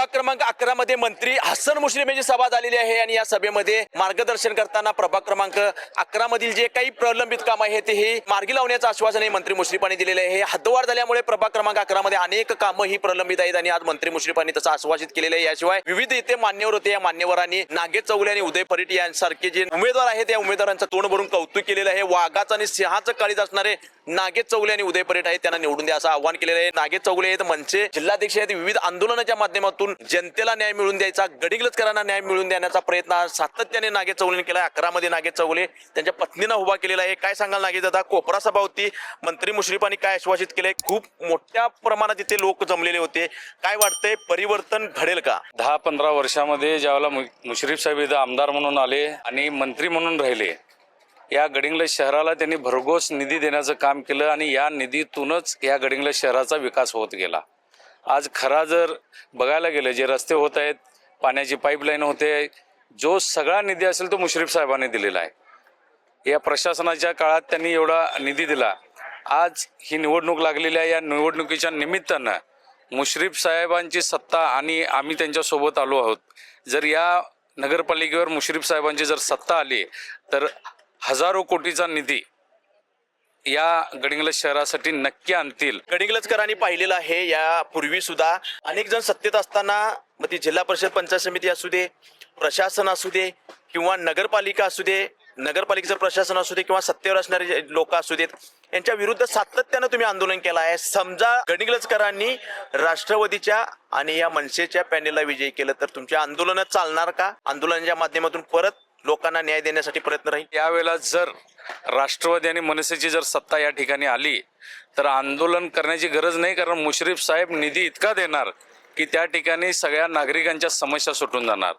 प्रभाग क्रमांक अकरा मध्ये मंत्री हसन मुश्रीफ यांची सभा झालेली आहे आणि या सभेमध्ये मार्गदर्शन करताना प्रभाग क्रमांक अकरा मधील जे काही प्रलंबित काम आहे ते हे मार्गी लावण्याचं आश्वासन मंत्री मुश्रीफांनी दिलेले आहे. हे हद्दवाढ झाल्यामुळे प्रभाग क्रमांक अकरा मध्ये अनेक कामं ही प्रलंबित आहेत आणि आज मंत्री मुश्रीफांनी तसं आश्वासित केलेलं आहे. याशिवाय विविध इथे मान्यवर होते. या मान्यवरांनी नागे चौगले आणि उदय परीट यांसारखे जे उमेदवार आहेत या उमेदवारांचं तोंड भरून कौतुक केलेलं आहे. वाघाचं आणि सिंहाचं काळीज असणारे नागेश चौगले आणि उदय परीट आहेत त्यांना निवडून द्या असं आव्हान केलेलं आहे. नागेश चौगले आहेत मनसे जिल्हाध्यक्ष आहेत. विविध आंदोलनाच्या माध्यमातून जनतेला न्याय मिळवून द्यायचा गडिंगलजकरांना न्याय मिळवून देण्याचा प्रयत्न सातत्याने नागे चौलेने केला अकरा मध्ये नागे चौले त्यांच्या पत्नीनं उभा केलेला आहे. काय सांगाल नागे दादा? कोपरा सभा होती. मंत्री मुश्रीफांनी काय आश्वासित केलंय? खूप मोठ्या प्रमाणात इथे लोक जमलेले होते. काय वाटतंय? परिवर्तन घडेल का? दहा पंधरा वर्षामध्ये ज्यावेळेला मुश्रीफ साहेब इथं आमदार म्हणून आले आणि मंत्री म्हणून राहिले या गडिंग्लज शहराला त्यांनी भरघोस निधी देण्याचं काम केलं आणि या निधीतूनच या गडिंग्लज शहराचा विकास होत गेला. आज खरा जर बघायला गेलं जे रस्ते होत आहेत पाण्याची पाईपलाईन होते जो सगळा निधी असेल तो मुश्रीफ साहेबांनी दिलेला आहे. या प्रशासनाच्या काळात त्यांनी एवढा निधी दिला. आज ही निवडणूक लागलेली आहे या निवडणुकीच्या निमित्तानं मुश्रीफ साहेबांची सत्ता आणि आम्ही त्यांच्यासोबत आलो आहोत. जर या नगरपालिकेवर मुश्रीफ साहेबांची जर सत्ता आली तर हजारो कोटीचा निधी या गडिंग्लज शहरासाठी नक्की आणतील. गडिंगलजकरांनी पाहिलेलं आहे यापूर्वी सुद्धा अनेक जण सत्तेत असताना मग ती जिल्हा परिषद पंचायत समिती असू दे प्रशासन असू दे किंवा नगरपालिका असू दे नगरपालिकेचं प्रशासन असू दे किंवा सत्तेवर असणारे लोक असू देत यांच्या विरुद्ध सातत्यानं तुम्ही आंदोलन केलं आहे. समजा गडिंगलजकरांनी राष्ट्रवादीच्या आणि या मनसेच्या पॅनेलला विजयी केलं तर तुमचे आंदोलन चालणार का? आंदोलनाच्या माध्यमातून परत लोकांना न्याय देण्यासाठी प्रयत्न राहील? यावेळेला जर राष्ट्रवादी आणि मनसेची जर सत्ता या ठिकाणी आली तर आंदोलन करण्याची गरज नाही कारण मुश्रीफ साहेब निधी इतका देणार की त्या ठिकाणी सगळ्या नागरिकांच्या समस्या सुटून जाणार.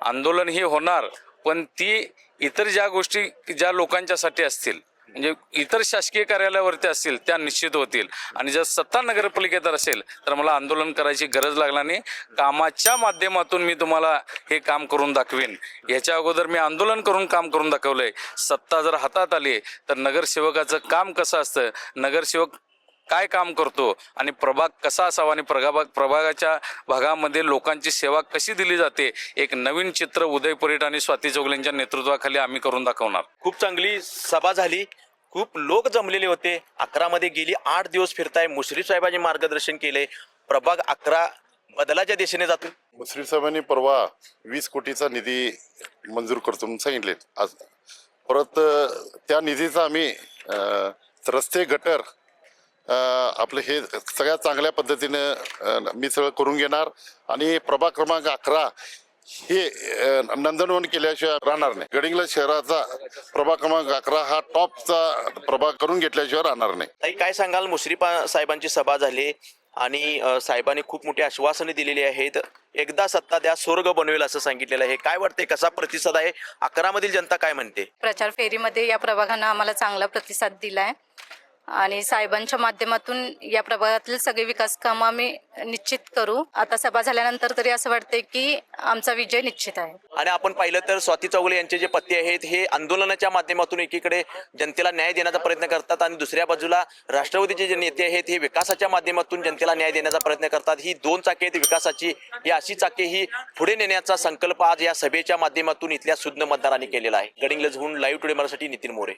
आंदोलन ही होणार पण ती इतर ज्या गोष्टी ज्या लोकांच्यासाठी असतील म्हणजे इतर शासकीय कार्यालयावरती असतील त्या निश्चित होतील. आणि जर सत्ता नगरपालिकेत असेल तर मला आंदोलन करायची गरज लागणार नाही. कामाच्या माध्यमातून मी तुम्हाला हे काम करून दाखवेन. याच्या अगोदर मी आंदोलन करून काम करून दाखवलंय. सत्ता जर हातात आली तर नगरसेवकाचं काम कसं असतं? नगरसेवक काय काम करतो? आणि प्रभाग कसा असावा? आणि प्रभाग प्रभागाच्या भागामध्ये लोकांची सेवा कशी दिली जाते? एक नवीन चित्र उदय परेट आणि स्वाती चौगलेंच्या नेतृत्वाखाली आम्ही करून दाखवणार. खूप चांगली सभा झाली. खूप लोक जमलेले होते. अकरामध्ये गेली आठ दिवस फिरताय मुश्रीफ साहेबांनी मार्गदर्शन केले. प्रभाग अकरा बदलाच्या दिशेने जातो. मुश्रीफ साहेबांनी परवा वीस कोटीचा निधी मंजूर करतो म्हणून सांगितले. आज परत त्या निधीचा आम्ही रस्ते गटर आपलं हे सगळ्यात चांगल्या पद्धतीनं मी सगळं करून घेणार. आणि प्रभाग क्रमांक अकरा हे नंदनवन केल्याशिवाय राहणार नाही. गडिंगला शहराचा प्रभाग क्रमांक अकरा हा टॉपचा प्रभाग करून घेतल्याशिवाय राहणार नाही. ताई काय सांगाल? मुश्रीफ साहेबांची सभा झाली आणि साहेबांनी खूप मोठी आश्वासने दिलेली आहेत. एकदा सत्ता द्या स्वर्ग बनवेल असं सांगितलेलं आहे. काय वाटते कसा प्रतिसाद आहे? अकरा मधील जनता काय म्हणते? प्रचार फेरीमध्ये या प्रभागानं आम्हाला चांगला प्रतिसाद दिलाय. आणि साहेबांच्या माध्यमातून या प्रभागातील सगळे विकास कामं आम्ही निश्चित करू. आता सभा झाल्यानंतर तरी असं वाटतंय की आमचा विजय निश्चित आहे. आणि आपण पाहिलं तर स्वाती चौगुले यांचे जे पती आहेत हे आंदोलनाच्या माध्यमातून एकीकडे जनतेला न्याय देण्याचा प्रयत्न करतात आणि दुसऱ्या बाजूला राष्ट्रवादीचे जे नेते आहेत हे विकासाच्या माध्यमातून जनतेला न्याय देण्याचा प्रयत्न करतात. ही दोन चाके आहेत विकासाची. ही अशी चाके ही पुढे नेण्याचा संकल्प आज या सभेच्या माध्यमातून इथल्या सुज्ञ मतदारांनी केलेला आहे. गडिंग्लजहून लाईव्ह टुडे मराठी नितीन मोरे.